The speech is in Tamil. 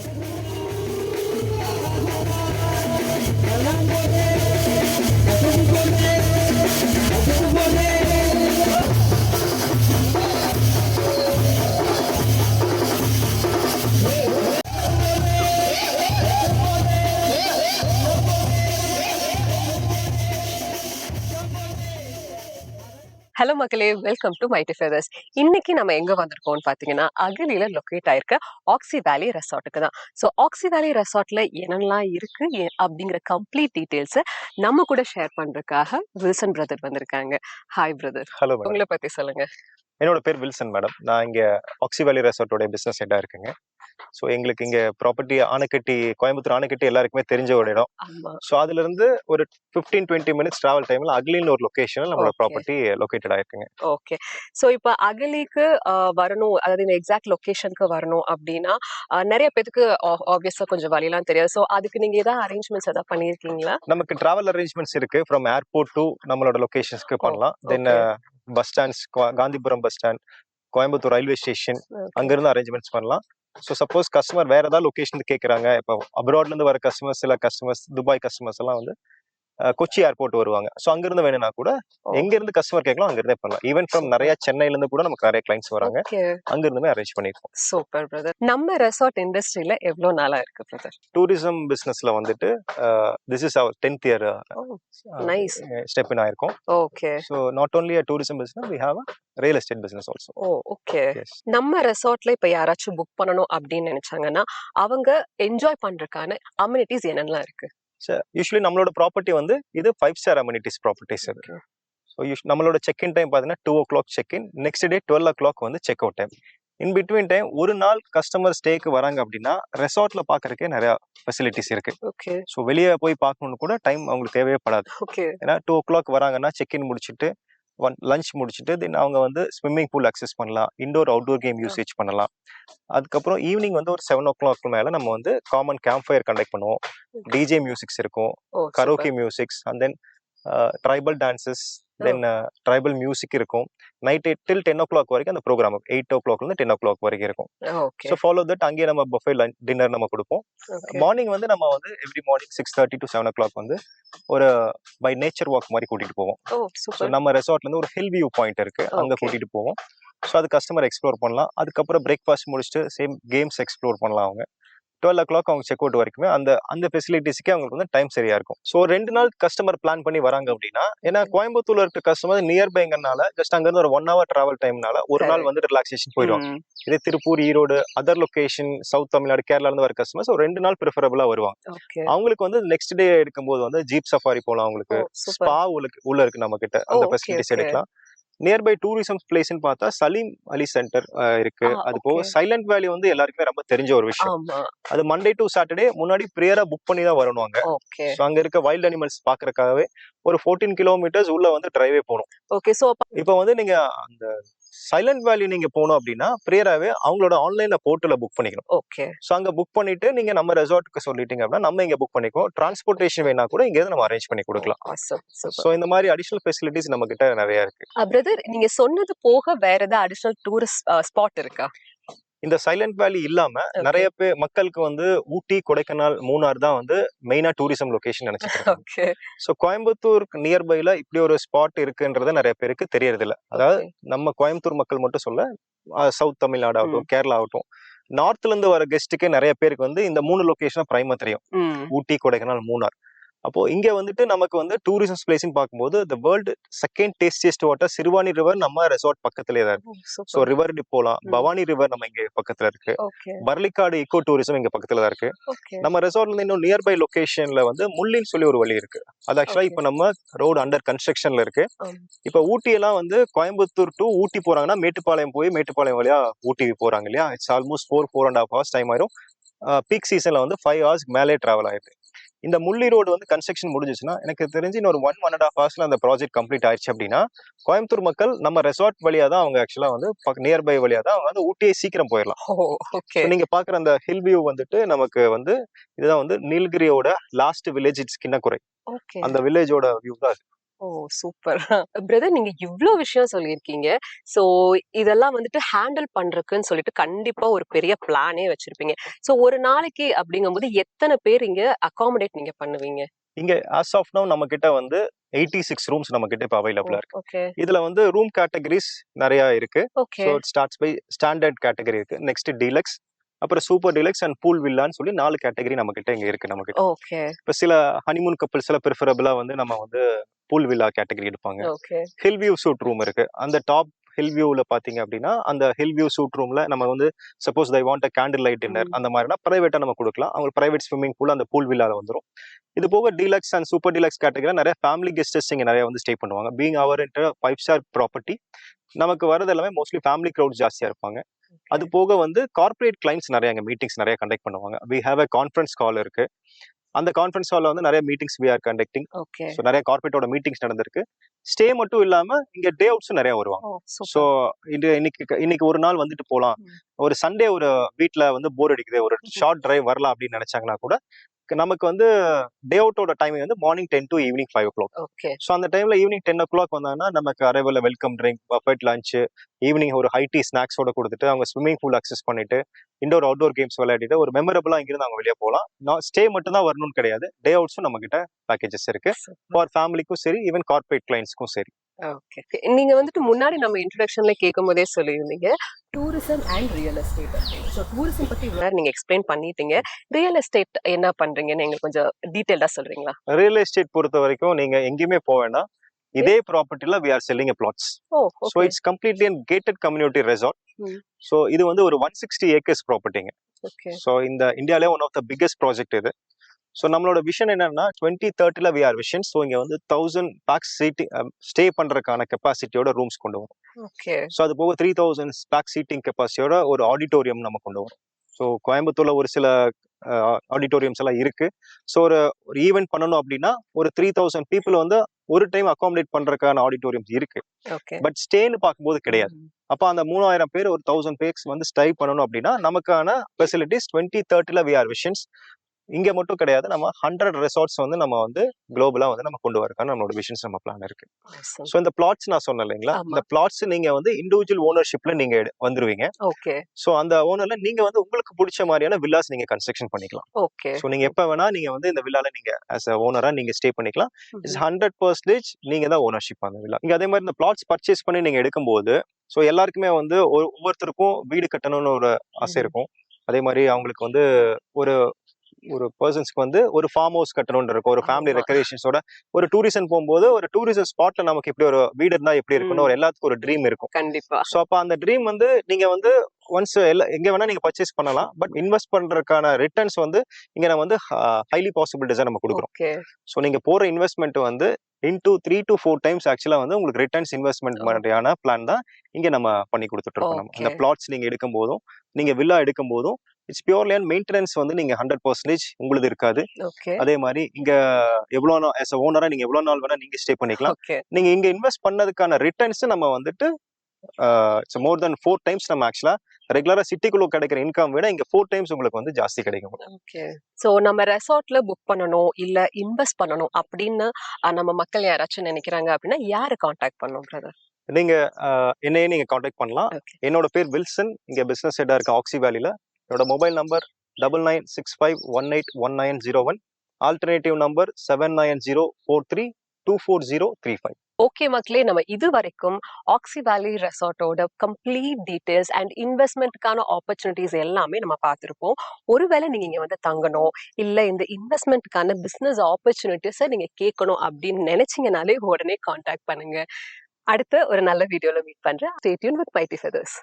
Thank you. ஹலோ மக்களே வெல்கம் டு மைட்டி ஃபெதர்ஸ் இன்னைக்கு நம்ம எங்க வந்திருக்கோம்னு பாத்தீங்கன்னா அகலியில லொக்கேட் ஆயிருக்க ஆக்சி வேலி ரெசார்ட்டுக்கு தான். ஸோ ஆக்சி வேலி ரெசார்ட்ல என்னெல்லாம் இருக்கு அப்படிங்கிற கம்ப்ளீட் டீடைல்ஸை நம்ம கூட ஷேர் பண்றதுக்காக வில்சன் பிரதர் வந்திருக்காங்க. ஹாய் பிரதர் ஹலோ உங்களை பத்தி சொல்லுங்க. என்னோட பேர் வில்சன் மேடம் நான் இங்க ஆக்சி வேலி ரெசார்ட்டோட பிசினஸ் ஹெட்டா இருக்குங்க. ஸோ எங்களுக்கு இங்க ப்ராப்பர்ட்டி ஆனைக்கட்டி கோயம்புத்தூர் ஆனைக்கட்டி எல்லாருக்குமே தெரிஞ்ச ஒரு இடம். ஸோ அதுல இருந்து ஒரு ஃபிஃப்டீன் டுவெண்ட்டி மினிட்ஸ் டிராவல் டைம்ல அக்லின்னு ஒரு லொகேஷன்ல நம்மளோட. ப்ராப்பர்ட்டி லொகேட்டட் ஆயிருக்குங்க. ஓகே ஸோ இப்போ அகலிக்கு வரணும் அதாவது இந்த எக்ஸாக்ட் லொகேஷனுக்கு வரணும் அப்படின்னா நிறைய பேத்துக்கு ஆப்வியஸா கொஞ்சம் வழியெல்லாம் தெரியாது. ஸோ அதுக்கு நீங்க ஏதாவது அரேஞ்ச்மெண்ட்ஸ் ஏதாவது பண்ணியிருக்கீங்களா நமக்கு டிராவல் அரேஞ்ச்மெண்ட்ஸ் இருக்கு. ஃப்ரம் ஏர்போர்ட் டு நம்மளோட லொகேஷன்ஸ்க்கு பண்ணலாம். Then. Bus stands Gandhipuram bus stand Coimbatore railway station அங்கிருந்து அரேஞ்ச்மெண்ட்ஸ் பண்ணலாம். ஸோ சப்போஸ் கஸ்டமர் வேற ஏதாவது லொகேஷன் கேட்குறாங்க இப்போ அப்ராட்ல இருந்து வர கஸ்டமர்ஸ் சில கஸ்டமர்ஸ் துபாய் கஸ்டமர்ஸ் எல்லாம் வந்து கொச்சி ஏர்போர்ட் வருவாங்க. ஸோ அங்கிருந்து வேணும்னா கூட. எங்க இருந்து கஸ்டமர் கேட்கலாம் அங்கிருந்தே பண்ணலாம். ஈவன் ஃப்ரம் நிறைய சென்னையில இருந்து கூட நமக்கு நிறைய கிளைண்ட்ஸ் வராங்க. அங்கிருந்துமே அரேஞ்ச் பண்ணிருக்கோம் சூப்பர் பிரதர் நம்ம ரெசார்ட் இண்டஸ்ட்ரியில எவ்வளவு நாளா இருக்கு பிரதர் டூரிசம் பிசினஸ்ல வந்துட்டு this is our tenth year nice. Step in ஆயிருக்கும். Okay so not only a tourism business we have real estate business also oh okay நம்ம ரெசார்ட்ல இப்ப யாராச்சும் புக் பண்ணணும் அப்படின்னு நினைச்சாங்கன்னா அவங்க என்ஜாய் பண்றதுக்கான அம்யூனிட்டிஸ் என்னெல்லாம் இருக்கு? யூஸ்வலி நம்மளோட ப்ராப்பர்ட்டி வந்து இது five star amenities properties Okay. So நம்மளோட செக் இன் டைம் பார்த்தீங்கன்னா two o'clock check in next day twelve o'clock வந்து check out time in between time ஒரு நாள் கஸ்டமர் ஸ்டேக்கு வராங்க அப்படின்னா ரெசார்ட்ல பார்க்கறதுக்கே நிறைய ஃபெசிலிட்டிஸ் இருக்கு. ஓகே ஸோ வெளியே போய் பார்க்கணும்னு கூட டைம் அவங்களுக்கு தேவையே படாது. ஓகே ஏன்னா டூ ஓ கிளாக் வராங்கன்னா செக் இன் முடிச்சுட்டு ஒன் லஞ்ச் முடிச்சுட்டு தென் அவங்க வந்து ஸ்விம்மிங் பூல் அக்சஸ் பண்ணலாம். இண்டோர் அவுட்டோர் கேம் யூசேஜ் பண்ணலாம். அதுக்கப்புறம் ஈவினிங் வந்து ஒரு செவன் ஓ கிளாக் மேலே நம்ம வந்து காமன் கேம்ப் ஃபயர் கண்டக்ட் பண்ணுவோம் டிஜே மியூசிக்ஸ் இருக்கும். Or karaoke musics and then tribal dances then tribal music இருக்கும். Night till ten o'clock வரைக்கும் அந்த ப்ரோக்ராம் எயிட் ஓ கிளாக்லேருந்து டென் ஓ கிளாக் வரைக்கும் இருக்கும். ஸோ ஃபாலோ தட் அங்கேயே நம்ம பஃபே டின்னர் நம்ம கொடுப்போம். மார்னிங் வந்து நம்ம வந்து every morning six thirty to seven o'clock வந்து ஒரு பை நேச்சர் வாக் மாதிரி கூட்டிட்டு போவோம். சூப்பர் நம்ம ரெசார்ட்ல இருந்து ஒரு ஹில் வியூ பாயிண்ட் இருக்கு. அங்க. கூட்டிட்டு போவோம். ஸோ அது கஸ்டமர் எக்ஸ்ப்ளோர் பண்ணலாம். அதுக்கப்புறம் பிரேக்ஃபாஸ்ட் முடிச்சுட்டு சேம் கேம்ஸ் எக்ஸ்ப்ளோர் பண்ணலாம் அவங்க. டுவெல் ஓ கிளாக் அவங்க செக் அவுட் வரைக்குமே அந்த அந்த ஃபெசிலிட்டிஸ்க்கே அவங்களுக்கு வந்து டைம் சரியா இருக்கும். ஸோ ரெண்டு நாள் கஸ்டமர் பிளான் பண்ணி வராங்க அப்படின்னா ஏன்னா கோயம்புத்தூர்ல இருக்க கஸ்டமர் நியர்பைங்கனால ஜஸ்ட் அங்க இருந்து ஒரு ஒன் ஹவர் டிராவல் டைம்னால ஒரு நாள் வந்து ரிலாக்ஸேஷன் போயிடுவாங்க. இதே Tiruppur Erode other location south Tamil Nadu கேரளால இருந்து வர கஸ்டமர்ஸ் ஒரு ரெண்டு நாள் ப்ரிஃபரபிளா வருவாங்க. அவங்களுக்கு வந்து நெக்ஸ்ட் டே எடுக்கும்போது வந்து ஜீப் சஃபாரி போகலாம் அவங்களுக்கு. ஸ்பா உள்ள இருக்கு நம்ம கிட்ட. அந்த ஃபெசிலிட்டிஸ். எடுக்கலாம். நியர்பை டூரிசம் பிளேஸ்னு பார்த்தா சலீம் அலி சென்டர் இருக்கு. அது போக. சைலண்ட் வேலி வந்து எல்லாருக்குமே ரொம்ப தெரிஞ்ச ஒரு விஷயம். அது மண்டே டு சாட்டர்டே முன்னாடி ப்ரியரா புக் பண்ணி தான் வரணும் அங்க. அங்க இருக்க வைல்ட் அனிமல்ஸ் பாக்குறதுக்காகவே ஒரு ஃபோர்டீன் கிலோமீட்டர்ஸ் உள்ள வந்து டிரைவே போகணும். ஓகே சோ இப்போ வந்து நீங்க அந்த சைலண்ட் வேலி நீங்க போகணும் அப்படின்னா ப்ரியராவே அவங்களோட ஆன்லைன்ல போர்ட்டல புக் பண்ணிக்கணும். ஓகே ஸோ அங்க புக் பண்ணிட்டு நீங்க நம்ம ரெசார்ட்டுக்கு சொல்லிட்டீங்க அப்படின்னா நம்ம இங்க புக் பண்ணிக்குவோம். டிரான்ஸ்போர்ட்டேஷன் வேணா கூட இங்க நம்ம அரேஞ்ச் பண்ணி கொடுக்கலாம். awesome சூப்பர் ஸோ இந்த மாதிரி அடிஷனல் ஃபெசிலிட்டிஸ் நம்ம கிட்ட நிறைய இருக்கு. பிரதர் நீங்க சொன்னது போக வேற ஏதாவது அடிஷனல் டூரிஸ்ட் ஸ்பாட் இருக்கா? இந்த சைலண்ட் வேலி இல்லாம. நிறைய பேர் மக்களுக்கு வந்து ஊட்டி கொடைக்கானல் மூணார் தான் வந்து மெயினா டூரிசம் லொகேஷன் நினைச்சிட்டு ஸோ கோயம்புத்தூர் நியர்பைல இப்படி ஒரு ஸ்பாட் இருக்குன்றது நிறைய பேருக்கு தெரியறது இல்ல அதாவது நம்ம கோயம்புத்தூர் மக்கள் மட்டும் சொல்ல சவுத் தமிழ்நாடு ஆகட்டும் கேரளா ஆகட்டும் நார்த்ல இருந்து வர கெஸ்ட்டுக்கே நிறைய பேருக்கு வந்து இந்த மூணு லொகேஷனா பிரைமா தெரியும். ஊட்டி கொடைக்கானல் மூணார் அப்போ இங்க வந்துட்டு நமக்கு வந்து டூரிசம் பிளேஸ்னு பார்க்கும்போது the world second tastiest water Siruvani river நம்ம ரெசார்ட் பக்கத்துலயே தான் இருக்கு. ஸோ ரிவர் போலாம். ம். பவானி ரிவர் நம்ம இங்க பக்கத்துல இருக்கு. பர்லிக்காடு ஈகோ டூரிசம் இங்க பக்கத்துல தான் இருக்கு. நம்ம ரெசார்ட்ல இருந்து இன்னும் நியர்பை லொகேஷன்ல வந்து முள்ளின்னு சொல்லி ஒரு வழி இருக்கு. அது ஆக்சுவலா. இப்ப நம்ம ரோடு அண்டர் கன்ஸ்ட்ரக்ஷன்ல இருக்கு. இப்ப ஊட்டி எல்லாம் வந்து கோயம்புத்தூர் டு ஊட்டி போறாங்கன்னா மேட்டுப்பாளையம் போய் மேட்டுப்பாளையம் வழியா ஊட்டி போறாங்க இல்லையா? It's almost four four and half hours time ஆயிரும். பீக் சீசன்ல வந்து ஃபைவ் ஹவர்ஸ் மேலே டிராவல் ஆயிடுது. இந்த முள்ளி ரோடு வந்து கன்ஸ்ட்ரக்ஷன் முடிஞ்சிச்சுன்னா எனக்கு தெரிஞ்சு இன்னொரு ஒன் ஒன் அண்ட் ஹாஃப் ஹவர்ஸ்ல அந்த ப்ராஜெக்ட் கம்ப்ளீட் ஆயிடுச்சு அப்படின்னா கோயம்புத்தூர் மக்கள் நம்ம ரெசார்ட் வழியா தான் அவங்க ஆக்சுவலா வந்து நியர்பை வழியா தான் அவங்க வந்து ஊட்டியை சீக்கிரம் போயிடலாம். நீங்க பாக்குற அந்த ஹில் வியூ வந்துட்டு நமக்கு வந்து இதுதான் வந்து நீலகிரியோட லாஸ்ட் வில்லேஜ் இட்ஸ் கிண்ணக்குறை. அந்த வில்லேஜோட வியூ தான். ஓ சூப்பர். பிரதர் நீங்க இவ்ளோ விஷயம் சொல்லியிருக்கீங்க. சோ இதெல்லாம் வந்துட்டு ஹேண்டில் பண்றதுக்குன்னு சொல்லிட்டு கண்டிப்பா ஒரு பெரிய பிளானே வச்சிருப்பீங்க. சோ ஒரு நாளைக்கு அப்படிங்கும்போது எத்தனை பேர் இங்க அகாமடேட் நீங்க பண்ணுவீங்க? இங்க ஆஸ் ஆஃப் நவ் நம்ம கிட்ட வந்து எயிட்டி சிக்ஸ் ரூம்ஸ் நம்ம கிட்ட இப்போ அவைலபிளா இருக்கு. ஓகே இதுல வந்து ரூம் கேட்டகரிஸ் நிறைய இருக்கு. Okay so starts by standard category இருக்கு. நெக்ஸ்ட் டீலக்ஸ் அப்புறம் சூப்பர் டீலக்ஸ் அண்ட் பூல் வில்லான்னு சொல்லி நாலு கேட்டகரி நம்ம கிட்ட இங்க இருக்கு நம்ம கிட்ட ஓகே இப்போ சில ஹனிமூன் கப்பிள்ஸ் எல்லாம் ப்ரிஃபரபிளா வந்து நம்ம வந்து பூல் வில்லா கேட்டகரி எடுப்பாங்க. ஹில் வியூ சூட் ரூம் இருக்கு. அந்த டாப் ஹில் வியூல பாத்தீங்க அப்படின்னா அந்த ஹில் வியூ சூட் ரூம்ல நம்ம வந்து suppose they want candle light dinner. அந்த மாதிரினா பிரைவேட்டா நம்ம கொடுக்கலாம். அவங்க பிரைவேட் ஸ்விம்மிங் பூல் அந்த பூல் வில்லால வந்துரும். இது போக deluxe and super deluxe category நிறைய ஃபேமிலி கெஸ்டஸ் இங்க நிறைய வந்து ஸ்டே பண்ணுவாங்க. Being our five star property நமக்கு வரது எல்லாமே மோஸ்ட்லி ஃபேமிலி க்ரௌட் ஜாஸ்தியா இருப்பாங்க. அது போக வந்து கார்ப்பரேட் கிளைண்ட்ஸ் நிறைய அங்க மீட்டிங்ஸ் நிறைய கண்டக்ட் பண்ணுவாங்க. We have a conference call இருக்கு. அந்த கான்ஃபரன்ஸ் கால்ல வந்து நிறைய meetings we are conducting so நிறைய கார்பரேட்டோட மீட்டிங்ஸ் நடந்திருக்கு. ஸ்டே மட்டும் இல்லாம இங்க டே அவுட்ஸும் நிறைய வருவாங்க. ஸோ இது இன்னைக்கு இன்னைக்கு ஒரு நாள் வந்துட்டு போலாம். ம். ஒரு சண்டே ஒரு வீட்ல வந்து போர் அடிக்குது. ஒரு. ஷார்ட் டிரைவ் வரலாம் அப்படின்னு நினைச்சாங்கன்னா கூட நமக்கு வந்து டே அவுட்டோட டைமிங் வந்து morning ten to evening five o'clock okay so அந்த டைம்ல ஈவினிங் டென் ஓ கிளாக் வந்தாங்கன்னா நமக்கு அரைவல welcome drink buffet lunch evening ஒரு ஹை டீ ஸ்நாக்ஸோட கொடுத்துட்டு அவங்க ஸ்விம்மிங் பூல் அக்சஸ் பண்ணிட்டு இண்டோர் அவுட்டோர் கேம்ஸ் விளையாடிட்டு ஒரு மெமரபிளா இங்கிருந்து அவங்க வெளியே போகலாம் நான் ஸ்டே மட்டும் தான் வரணும்னு கிடையாது. டே அவுட்ஸும் நம்ம கிட்ட பேக்கேஜஸ் இருக்கு. ஃபார் ஃபேமிலிக்கும் சரி ஈவன் கார்பரேட் கிளைண்ட்ஸ்க்கும் சரி. ஓகே நீங்க வந்துட்டு முன்னாடி நம்ம இன்ட்ரோடக்ஷன்ல கேட்கும் போதே சொல்லியிருந்தீங்க. Tourism and real estate so tourism பத்தி நீங்க எக்ஸ்பிளைன் பண்ணிட்டீங்க. ரியல் எஸ்டேட் என்ன பண்றீங்கன்னு எங்களுக்கு கொஞ்சம் டீட்டெயிலா சொல்றீங்களா? ரியல் எஸ்டேட் பொறுத்த வரைக்கும் நீங்க எங்கேயுமே போக வேண்டாம் இதே ப்ராப்பர்ட்டில we are selling plots so it's completely and gated community resort. So இது வந்து ஒரு ஒன் சிக்ஸ்டி ஏக்கர்ஸ் ப்ராப்பர்ட்டிங்க ஸோ இந்த இந்தியாவிலே one of the biggest project இது. ஸோ நம்மளோட விஷன் என்னன்னா டுவெண்ட்டி தேர்ட்டில வி ஆர் விஷன் ஸோ இங்க வந்து தௌசண்ட் பேக்ஸ் சீட்டிங் ஸ்டே பண்றதுக்கான கெப்பாசிட்டியோட ரூம்ஸ் கொண்டு வரும். ஓகே ஸோ அது போக த்ரீ தௌசண்ட் பேக் சீட்டிங் கெப்பாசிட்டியோட ஒரு ஆடிட்டோரியம் நம்ம கொண்டு வரோம். ஸோ கோயம்புத்தூர்ல ஒரு சில ஆடிட்டோரியம்ஸ் எல்லாம் இருக்கு. ஸோ ஒரு ஒரு ஈவெண்ட் பண்ணணும் அப்படின்னா ஒரு த்ரீ தௌசண்ட் பீப்புள் வந்து ஒரு டைம் அகாமடேட் பண்றதுக்கான ஆடிட்டோரியம்ஸ் இருக்கு. ஓகே பட் ஸ்டேன்னு பார்க்கும்போது கிடையாது. அப்போ அந்த மூணாயிரம் பேர் ஒரு தௌசண்ட் பேர்ஸ் வந்து ஸ்டே பண்ணணும் அப்படின்னா நமக்கான ஃபெசிலிட்டிஸ் டுவெண்ட்டி தேர்ட்டில வி ஆர் விஷன்ஸ் இங்க மட்டும் கிடையாது. நம்ம ஹண்ட்ரட் ரெசார்ட்ஸ் வந்து நம்ம வந்து குளோபலா வந்து நம்ம கொண்டு வரக்கான நம்மளோட விஷன்ஸ் நம்ம பிளான் இருக்கு. ஸோ இந்த பிளாட்ஸ் நான் சொன்னேன் இல்லைங்களா. இந்த பிளாட்ஸ் நீங்க வந்து இண்டிவிஜுவல் ஓனர்ஷிப்ல நீங்க வந்துருவீங்க. ஓகே. ஸோ அந்த ஓனர்ல நீங்க வந்து உங்களுக்கு பிடிச்ச மாதிரியான வில்லாஸ் நீங்க கன்ஸ்ட்ரக்ஷன் பண்ணிக்கலாம். ஓகே. ஸோ நீங்க எப்ப வேணா நீங்க வந்து இந்த வில்லால நீங்க ஆஸ் அ ஓனரா நீங்க ஸ்டே பண்ணிக்கலாம். இட்ஸ் ஹண்ட்ரட் பர்சன்டேஜ் நீங்க தான் ஓனர்ஷிப் அந்த வில்லா இங்க அதே மாதிரி இந்த பிளாட்ஸ் பர்ச்சேஸ் பண்ணி நீங்க எடுக்கும்போது ஸோ எல்லாருக்குமே வந்து ஒவ்வொருத்தருக்கும் வீடு கட்டணும்னு ஒரு ஆசை. இருக்கும். அதே மாதிரி அவங்களுக்கு வந்து ஒரு ஒரு பர்சன்ஸ்க்கு வந்து ஒரு ஃபார்ம் ஹவுஸ் கட்டணும்னு இருக்கும் ஒரு ஃபேமிலி. ரெக்கரேஷன்ஸோட ஒரு டூரிசம் போகும்போது ஒரு டூரிசம் ஸ்பாட்ல நமக்கு இப்படி ஒரு வீடு இருந்தா எப்படி இருக்கும்னு. ஒரு எல்லாத்துக்கும் ஒரு ட்ரீம் இருக்கும் கண்டிப்பா ஸோ அப்போ அந்த ட்ரீம் வந்து நீங்க வந்து ஒன்ஸ் எல்லா எங்க வேணா நீங்க பர்ச்சேஸ் பண்ணலாம் பட் இன்வெஸ்ட் பண்றதுக்கான ரிட்டர்ன்ஸ் வந்து இங்க நம்ம வந்து ஹைலி பாசிபிலிட்டிஸா நம்ம கொடுக்குறோம் ஸோ நீங்க போற இன்வெஸ்ட்மெண்ட் வந்து into three to four times ஆக்சுவலா வந்து உங்களுக்கு ரிட்டர்ன்ஸ் இன்வெஸ்ட்மெண்ட். மாதிரியான பிளான் தான் இங்க நம்ம பண்ணி கொடுத்துட்டு இருக்கோம் நம்ம இந்த. பிளாட்ஸ் நீங்க எடுக்கும் போதும் நீங்க வில்லா எடுக்கும் போதும் இட்ஸ் பியூர்லி அண்ட் மெயின்டெனன்ஸ் வந்து நீங்க ஹண்ட்ரட் பர்சன்டேஜ் உங்களுக்கு இருக்காது. அதே மாதிரி இங்க எவ்வளவு நாள் a ஓனரா நீங்க எவ்வளவு நாள் வேணா நீங்க ஸ்டே பண்ணிக்கலாம். நீங்க இங்க இன்வெஸ்ட் பண்ணதுக்கான ரிட்டர்ன்ஸ் நம்ம வந்துட்டு it's more then four times நம்ம ஆக்சுவலா ரெகுலரா சிட்டிக்குள்ள கிடைக்கிற இன்கம் விட இங்க ஃபோர் டைம்ஸ் உங்களுக்கு வந்து ஜாஸ்தி கிடைக்கும். சோ நம்ம ரெசார்ட்ல புக் பண்ணணும் இல்ல இன்வெஸ்ட் பண்ணணும் அப்படின்னு நம்ம மக்கள் யாராச்சும் நினைக்கிறாங்க அப்படின்னா யாரு காண்டாக்ட் பண்ணும் பிரதர் நீங்க என்னையே நீங்க காண்டாக்ட் பண்ணலாம். என்னோட பேர் வில்சன். இங்க பிசினஸ் ஹெட்டா இருக்க ஆக்சி வேலில என்னோட mobile number double nine six five one eight one nine zero one alternative number seven nine zero four three two four zero three five okay மக்களே நம்ம இது வரைக்கும் ஆக்சி வேலி ரெசார்ட்டோட கம்ப்ளீட் டீட்டெயில்ஸ் அண்ட் இன்வெஸ்ட்மெண்ட்டுக்கான ஆப்பர்ச்சுனிட்டிஸ் எல்லாமே நம்ம பார்த்துருப்போம். ஒருவேளை நீங்க இங்க வந்து தங்கணும் இல்ல இந்த இன்வெஸ்ட்மெண்ட்டுக்கான பிசினஸ் ஆப்பர்ச்சுனிட்டிஸை நீங்க கேட்கணும் அப்படின்னு நினைச்சீங்கனாலே உடனே காண்டாக்ட் பண்ணுங்க. அடுத்த ஒரு நல்ல வீடியோவில் மீட் பண்றேன். Stay with mighty feathers